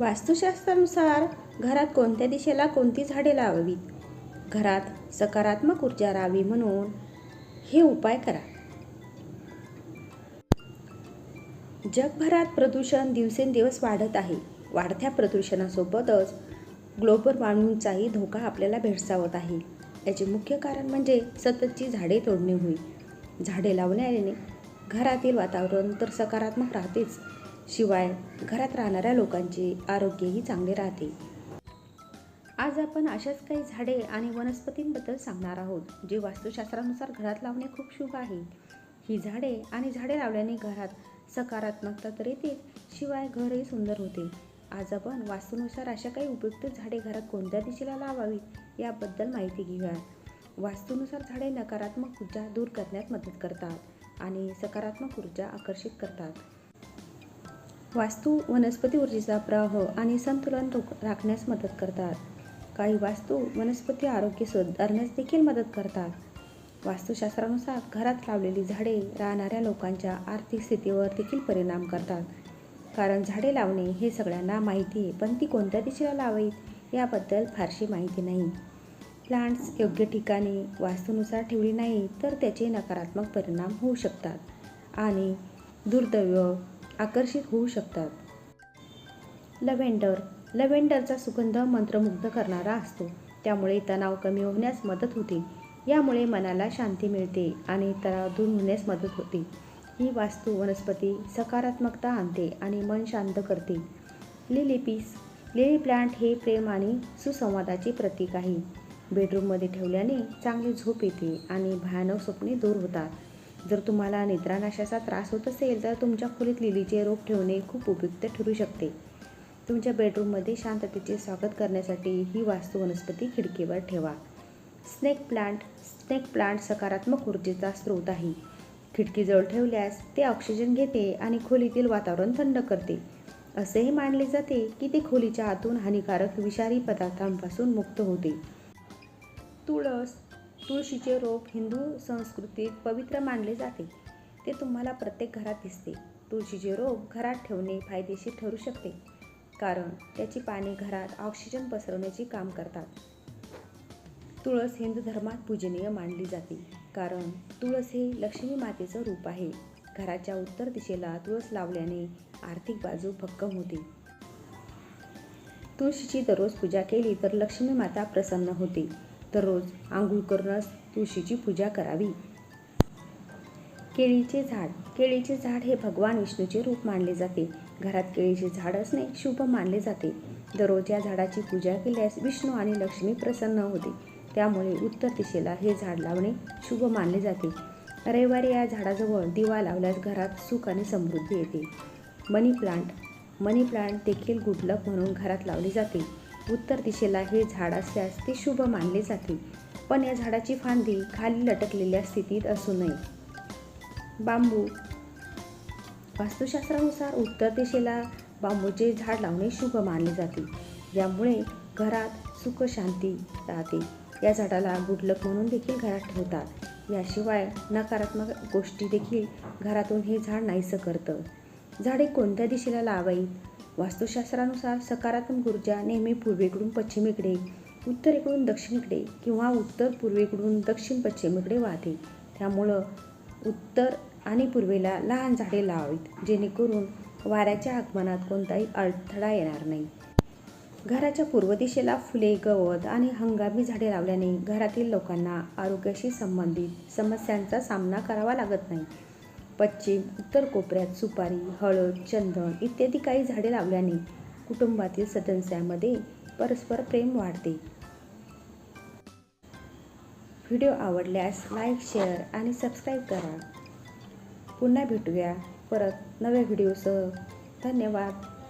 वास्तुशास्त्रानुसार घरात कोणत्या दिशेला कोणती झाडे लावावीत? घरात सकारात्मक ऊर्जा राहावी म्हणून हे उपाय करा. जगभरात प्रदूषण दिवसेंदिवस वाढत आहे. वाढत्या प्रदूषणासोबतच ग्लोबल वॉर्मिंगचाही धोका आपल्याला भेडसावत आहे. याचे मुख्य कारण म्हणजे सततची झाडे तोडणे होईल झाडे लावण्याने घरातील वातावरण तर सकारात्मक राहतेच. शिवाय घरात राहणाऱ्या लोकांचे आरोग्यही चांगले राहते. आज आपण अशाच काही झाडे आणि वनस्पतींबद्दल सांगणार आहोत जे वास्तुशास्त्रानुसार घरात लावणे खूप शुभ आहे. ही झाडे आणि झाडे लावल्याने घरात सकारात्मकता तर येते शिवाय घरही सुंदर होते. आज आपण वास्तूनुसार अशा काही उपयुक्त झाडे घरात कोणत्या दिशेला लावावीत याबद्दल माहिती घेऊया. वास्तूनुसार झाडे नकारात्मक ऊर्जा दूर करण्यात मदत करतात आणि सकारात्मक ऊर्जा आकर्षित करतात. वास्तू वनस्पती ऊर्जेचा प्रवाह आणि संतुलन रोख राखण्यास मदत करतात. काही वास्तू वनस्पती आरोग्य सुधारण्यास देखील मदत करतात. वास्तुशास्त्रानुसार घरात लावलेली झाडे राहणाऱ्या लोकांच्या आर्थिक स्थितीवर देखील परिणाम करतात. कारण झाडे लावणे हे सगळ्यांना माहिती आहे पण ती कोणत्या दिशेला लावावीत याबद्दल फारशी माहिती नाही. प्लांट्स योग्य ठिकाणी वास्तूनुसार ठेवली नाही तर त्याचे नकारात्मक परिणाम होऊ शकतात. आणि दुर्दैव आकर्षित होऊ शकतात. लव्हेंडर लव्हेंडरचा सुगंध मंत्रमुग्ध करणारा असतो. त्यामुळे तणाव कमी होण्यास मदत होते. यामुळे मनाला शांती मिळते आणि तणाव दूर होण्यास मदत होते. ही वास्तू वनस्पती सकारात्मकता आणते आणि मन शांत करते. लिली पीस लिली प्लांट हे प्रेम आणि सुसंवादाचे प्रतीक आहे. बेडरूममध्ये ठेवल्याने चांगली झोप येते आणि भयानक स्वप्ने दूर होतात. जर तुम्हाला निद्रानाशाचा त्रास होत असेल तर तुमच्या खोलीत लिलीचे रोप ठेवणे खूप उपयुक्त ठरू शकते. तुमच्या बेडरूममध्ये शांततेचे स्वागत करण्यासाठी ही वास्तू वनस्पती खिडकीवर ठेवा. स्नेक प्लांट स्नेक प्लांट सकारात्मक ऊर्जेचा स्रोत आहे. खिडकीजवळ ठेवल्यास ते ऑक्सिजन घेते आणि खोलीतील वातावरण थंड करते. असेही मानले जाते की ते खोलीच्या आतून हानिकारक विषारी पदार्थांपासून मुक्त होते. तुळस तुळशीचे रोप हिंदू संस्कृतीत पवित्र मानले जाते. ते तुम्हाला प्रत्येक घरात दिसते. तुळशीचे रोप घरात ठेवणे फायदेशीर ठरू शकते. कारण त्याची पाने घरात ऑक्सिजन पसरवण्याचे काम करतात. तुळस हिंदू धर्मात पूजनीय मानली जाते. कारण तुळस हे लक्ष्मी मातेचं रूप आहे. घराच्या उत्तर दिशेला तुळस लावल्याने आर्थिक बाजू भक्कम होते. तुळशीची दररोज पूजा केली तर लक्ष्मी माता प्रसन्न होते. दररोज आंघोळ करूनच तुळशीची पूजा करावी. केळीचे झाड. केळीचे झाड हे भगवान विष्णूचे रूप मानले जाते. घरात केळीचे झाड असणे शुभ मानले जाते. दररोज या झाडाची पूजा केल्यास विष्णू आणि लक्ष्मी प्रसन्न होते. त्यामुळे उत्तर दिशेला हे झाड लावणे शुभ मानले जाते. रविवारी या झाडाजवळ दिवा लावल्यास घरात सुख आणि समृद्धी येते. मनी प्लांट. मनी प्लांट देखील गुडलक म्हणून घरात लावले जाते. उत्तर दिशेला हे झाड असल्यास ते शुभ मानले जाते. पण या झाडाची फांदी खाली लटकलेल्या स्थितीत असू नये. बांबू. वास्तुशास्त्रानुसार उत्तर दिशेला बांबूचे झाड लावणे शुभ मानले जाते. यामुळे घरात सुख शांती राहते. या झाडाला गुडलक म्हणून देखील घरात ठेवतात. याशिवाय नकारात्मक गोष्टी देखील घरातून हे झाड नाहीसं करतं. झाडे कोणत्या दिशेला लावावीत? वास्तुशास्त्रानुसार सकारात्मक ऊर्जा नेहमी पूर्वेकडून पश्चिमेकडे उत्तरेकडून दक्षिणेकडे किंवा उत्तर पूर्वेकडून दक्षिण पश्चिमेकडे वाहते. त्यामुळं उत्तर आणि पूर्वेला लहान झाडे लावावीत जेणेकरून वाऱ्याच्या आगमनात कोणताही अडथळा येणार नाही. घराच्या पूर्व दिशेला फुले गवत आणि हंगामी झाडे लावल्याने घरातील लोकांना आरोग्याशी संबंधित समस्यांचा सामना करावा लागत नाही. पश्चिम उत्तर कोपऱ्यात सुपारी हळद चंदन इत्यादी काही झाडे लावल्याने कुटुंबातील सदस्यांमध्ये परस्पर प्रेम वाढते. व्हिडिओ आवडल्यास लाईक शेअर आणि सबस्क्राईब करा. पुन्हा भेटूया परत नव्या व्हिडिओसह. धन्यवाद.